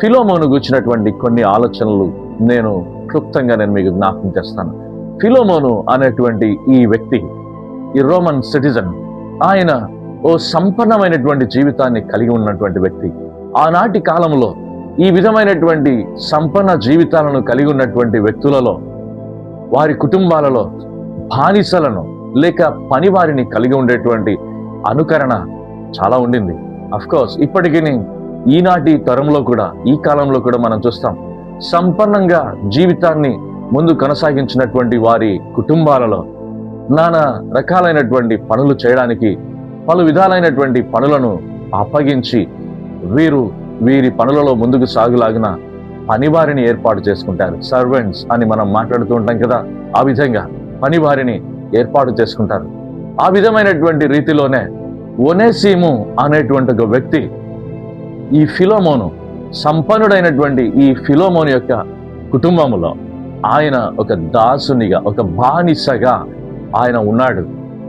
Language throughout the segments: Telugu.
ఫిలోమోను గుచ్చినటువంటి కొన్ని ఆలోచనలు నేను క్లుప్తంగా నేను మీకు జ్ఞాపకం చేస్తాను. ఫిలోమోను అనేటువంటి ఈ వ్యక్తి ఈ రోమన్ సిటిజన్ ఆయన ఓ సంపన్నమైనటువంటి జీవితాన్ని కలిగి ఉన్నటువంటి వ్యక్తి. ఆనాటి కాలంలో ఈ విధమైనటువంటి సంపన్న జీవితాలను కలిగి ఉన్నటువంటి వ్యక్తులలో వారి కుటుంబాలలో బానిసలను లేక పనివారిని కలిగి ఉండేటువంటి అనుకరణ చాలా ఉండింది. అఫ్కోర్స్ ఇప్పటికీ ఈనాటి తరంలో కూడా ఈ కాలంలో కూడా మనం చూస్తాం సంపన్నంగా జీవితాన్ని ముందు కొనసాగించినటువంటి వారి కుటుంబాలలో నానా రకాలైనటువంటి పనులు చేయడానికి పలు విధాలైనటువంటి పనులను అప్పగించి వీరు వీరి పనులలో ముందుకు సాగులాగిన పనివారిని ఏర్పాటు చేసుకుంటారు. సర్వెంట్స్ అని మనం మాట్లాడుతూ ఉంటాం కదా ఆ విధంగా పనివారిని ఏర్పాటు చేసుకుంటారు. ఆ విధమైనటువంటి రీతిలోనే ఒనేసీము అనేటువంటి ఒక వ్యక్తి ఈ ఫిలోమోను సంపన్నుడైనటువంటి ఈ ఫిలోమోను యొక్క కుటుంబంలో ఆయన ఒక దాసునిగా ఒక బానిసగా ఆయన ఉన్నాడు.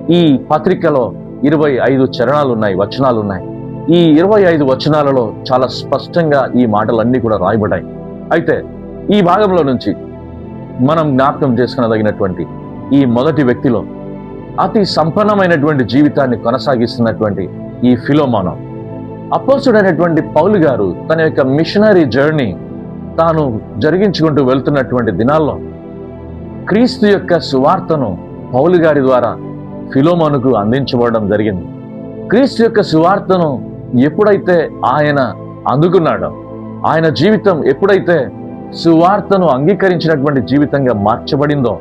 ఈ పత్రికలో ఇరవై ఐదు చరణాలు ఉన్నాయి వచనాలు ఉన్నాయి ఈ ఇరవై ఐదు వచనాలలో చాలా స్పష్టంగా ఈ మాటలన్నీ కూడా రాయబడ్డాయి. అయితే ఈ భాగంలో నుంచి మనం జ్ఞాపకం చేసుకునదగినటువంటి ఈ మొదటి వ్యక్తిలో అతి సంపన్నమైనటువంటి జీవితాన్ని కొనసాగిస్తున్నటువంటి ఈ ఫిలోమానం అపోసుడైనటువంటి పౌలు గారు తన యొక్క మిషనరీ జర్నీ తాను జరిగించుకుంటూ వెళ్తున్నటువంటి దినాల్లో క్రీస్తు యొక్క సువార్తను పౌలు గారి ద్వారా ఫిలోమోనుకు అందించబడడం జరిగింది. క్రీస్తు యొక్క సువార్తను ఎప్పుడైతే ఆయన అందుకున్నాడో ఆయన జీవితం ఎప్పుడైతే సువార్తను అంగీకరించినటువంటి జీవితంగా మార్చబడిందో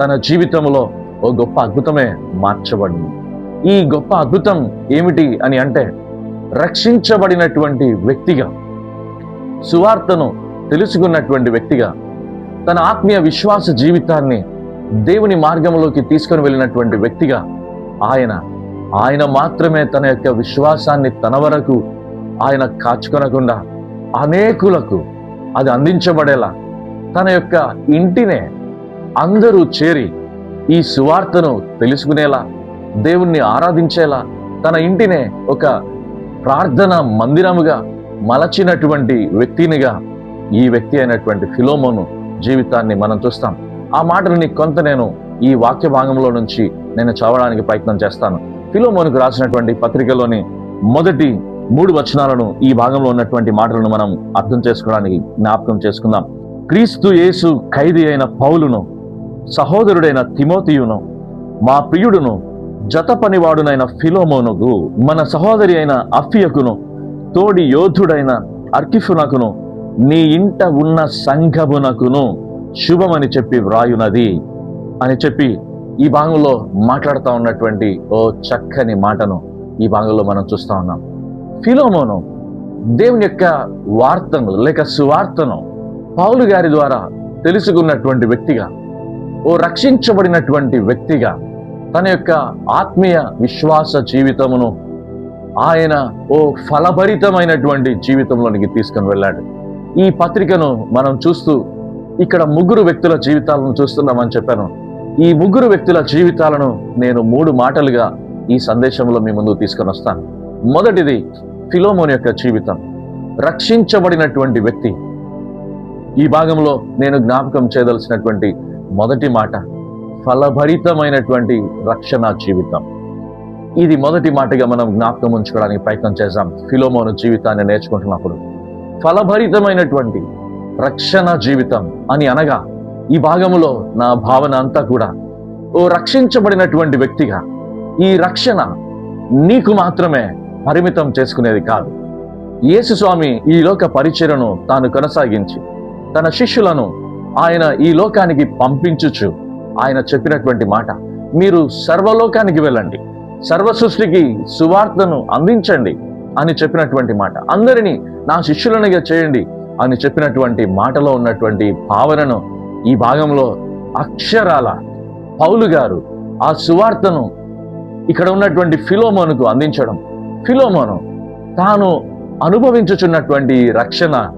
తన జీవితంలో ఓ గొప్ప అద్భుతమే మార్చబడింది. ఈ గొప్ప అద్భుతం ఏమిటి అని అంటే రక్షించబడినటువంటి వ్యక్తిగా సువార్తను తెలుసుకున్నటువంటి వ్యక్తిగా తన ఆత్మీయ విశ్వాస జీవితాన్ని దేవుని మార్గంలోకి తీసుకొని వెళ్ళినటువంటి వ్యక్తిగా ఆయన ఆయన మాత్రమే తన యొక్క విశ్వాసాన్ని తన వరకు ఆయన కాచుకొనకుండా అనేకులకు అది అందించబడేలా తన యొక్క ఇంటినే అందరూ చేరి ఈ సువార్తను తెలుసుకునేలా దేవుణ్ణి ఆరాధించేలా తన ఇంటినే ఒక ప్రార్థన మందిరముగా మలచినటువంటి వ్యక్తినిగా ఈ వ్యక్తి అయినటువంటి ఫిలోమోను జీవితాన్ని మనం చూస్తాం. ఆ మాటలని కొంత నేను ఈ వాక్య భాగంలో నుంచి నేను చదవడానికి ప్రయత్నం చేస్తాను. ఫిలోమోనుకు రాసినటువంటి పత్రికలోని మొదటి మూడు వచనాలను ఈ భాగంలో ఉన్నటువంటి మాటలను మనం అర్థం చేసుకోవడానికి జ్ఞాపకం చేసుకుందాం. క్రీస్తు యేసు ఖైదీ అయిన పౌలును సహోదరుడైన తిమోతియును మా ప్రియుడును జత పనివాడునైన ఫిలోమోనుకు మన సహోదరి అయిన అఫియకును తోడి యోధుడైన అర్కిఫునకును నీ ఇంట ఉన్న సంఘమునకును శుభమని చెప్పి వ్రాయునది అని చెప్పి ఈ భాగంలో మాట్లాడుతూ ఉన్నటువంటి ఓ చక్కని మాటను ఈ భాగంలో మనం చూస్తా ఉన్నాం. ఫిలోమోను దేవుని యొక్క వార్తను లేక సువార్తను పౌలు గారి ద్వారా తెలుసుకున్నటువంటి వ్యక్తిగా ఓ రక్షించబడినటువంటి వ్యక్తిగా తన యొక్క ఆత్మీయ విశ్వాస జీవితమును ఆయన ఓ ఫలభరితమైనటువంటి జీవితంలోనికి తీసుకుని వెళ్ళాడు. ఈ పత్రికను మనం చూస్తూ ఇక్కడ ముగ్గురు వ్యక్తుల జీవితాలను చూస్తున్నామని చెప్పాను. ఈ ముగ్గురు వ్యక్తుల జీవితాలను నేను మూడు మాటలుగా ఈ సందేశంలో మీ ముందు తీసుకొని వస్తాను. మొదటిది ఫిలోమోన్ యొక్క జీవితం. రక్షించబడినటువంటి వ్యక్తి. ఈ భాగంలో నేను జ్ఞాపకం చేయదలసినటువంటి మొదటి మాట ఫలభరితమైనటువంటి రక్షణ జీవితం. ఇది మొదటి మాటగా మనం జ్ఞాపకం ఉంచుకోవడానికి ప్రయత్నం చేశాం ఫిలోమోను జీవితాన్ని నేర్చుకుంటున్నప్పుడు. ఫలభరితమైనటువంటి రక్షణ జీవితం అని అనగా ఈ భాగములో నా భావన అంతా కూడా ఓ రక్షించబడినటువంటి వ్యక్తిగా ఈ రక్షణ నీకు మాత్రమే పరిమితం చేసుకునేది కాదు. యేసు స్వామి ఈ లోక పరిచయను తాను కొనసాగించి తన శిష్యులను ఆయన ఈ లోకానికి పంపించుచు ఆయన చెప్పినటువంటి మాట. మీరు సర్వలోకానికి వెళ్ళండి. సర్వ సృష్టికి సువార్తను అందించండి అని చెప్పినటువంటి మాట. అందరినీ నా శిష్యులనిగా చేయండి అని చెప్పినటువంటి మాటలో ఉన్నటువంటి భావనను ఈ భాగంలో అక్షరాల పౌలు గారు ఆ సువార్తను ఇక్కడ ఉన్నటువంటి ఫిలోమోనుకు అందించడం. ఫిలోమోను తాను అనుభవించుచున్నటువంటి రక్షణ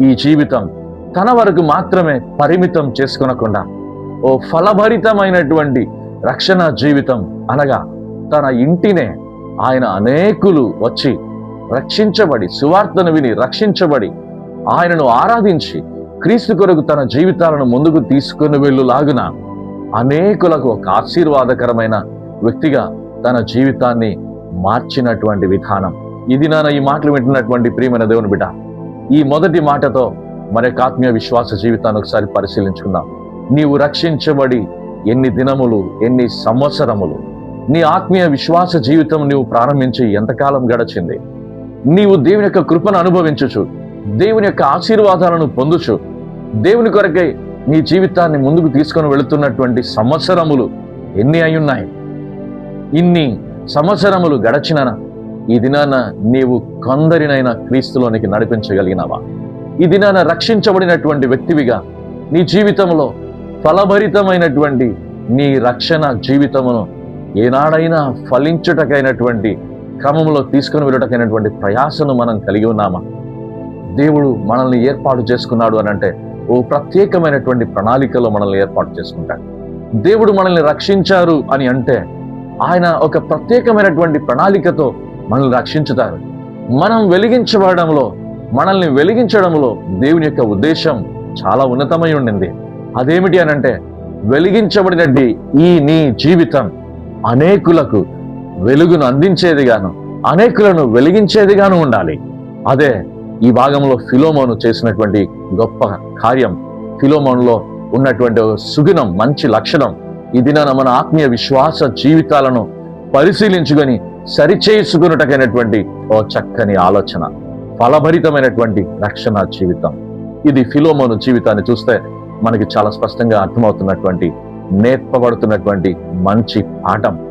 ఈ జీవితం తన వరకు మాత్రమే పరిమితం చేసుకొనకుండా ఓ ఫలభరితమైనటువంటి రక్షణ జీవితం అనగా తన ఇంటినే ఆయన అనేకులు వచ్చి రక్షించబడి సువార్తను విని రక్షించబడి ఆయనను ఆరాధించి క్రీస్తు కొరకు తన జీవితాలను ముందుకు తీసుకుని వెళ్ళులాగున అనేకులకు ఒక ఆశీర్వాదకరమైన వ్యక్తిగా తన జీవితాన్ని మార్చినటువంటి విధానం. ఇది నాన్న ఈ మాటలు వింటున్నటువంటి ప్రియమైన దేవుని బిడ్డ ఈ మొదటి మాటతో మరొక ఆత్మీయ విశ్వాస జీవితాన్ని ఒకసారి పరిశీలించుకుందాం. నీవు రక్షించబడి ఎన్ని దినములు ఎన్ని సంవత్సరములు నీ ఆత్మీయ విశ్వాస జీవితం నీవు ప్రారంభించి ఎంతకాలం గడచింది? నీవు దేవుని యొక్క కృపను అనుభవించుచు దేవుని యొక్క ఆశీర్వాదాలను పొందుచు దేవుని కొరకై నీ జీవితాన్ని ముందుకు తీసుకొని వెళుతున్నటువంటి సంవత్సరములు ఎన్ని అయ్యున్నాయి? ఇన్ని సంవత్సరములు గడచిన ఈ దినాన నీవు కొందరినైనా క్రీస్తులోనికి నడిపించగలిగినావా? ఈ దినాన రక్షించబడినటువంటి వ్యక్తివిగా నీ జీవితంలో ఫలభరితమైనటువంటి నీ రక్షణ జీవితమును ఏనాడైనా ఫలించుటకైనటువంటి క్రమంలో తీసుకుని వెళ్ళటకైనటువంటి ప్రయాసను మనం కలిగి ఉన్నామా? దేవుడు మనల్ని ఏర్పాటు చేసుకున్నాడు అని అంటే ఓ ప్రత్యేకమైనటువంటి ప్రణాళికలో మనల్ని ఏర్పాటు చేసుకుంటాడు. దేవుడు మనల్ని రక్షించారు అని అంటే ఆయన ఒక ప్రత్యేకమైనటువంటి ప్రణాళికతో మనల్ని రక్షించుతారు. మనం వెలిగించబడడంలో మనల్ని వెలిగించడంలో దేవుని యొక్క ఉద్దేశం చాలా ఉన్నతమై ఉండింది. అదేమిటి అని అంటే వెలిగించబడినట్టి ఈ నీ జీవితం అనేకులకు వెలుగును అందించేదిగాను అనేకులను వెలిగించేదిగాను ఉండాలి. అదే ఈ భాగంలో ఫిలోమోను చేసినటువంటి గొప్ప కార్యం. ఫిలోమోన్లో ఉన్నటువంటి సుగుణం మంచి లక్షణం. ఈ దినాన మన ఆత్మీయ విశ్వాస జీవితాలను పరిశీలించుకొని సరిచేసుకున్నటకైనటువంటి ఓ చక్కని ఆలోచన ఫలభరితమైనటువంటి రక్షణ జీవితం. ఇది ఫిలోమోను జీవితాన్ని చూస్తే మనకి చాలా స్పష్టంగా అర్థమవుతున్నటువంటి నేర్పబడుతున్నటువంటి మంచి పాఠం.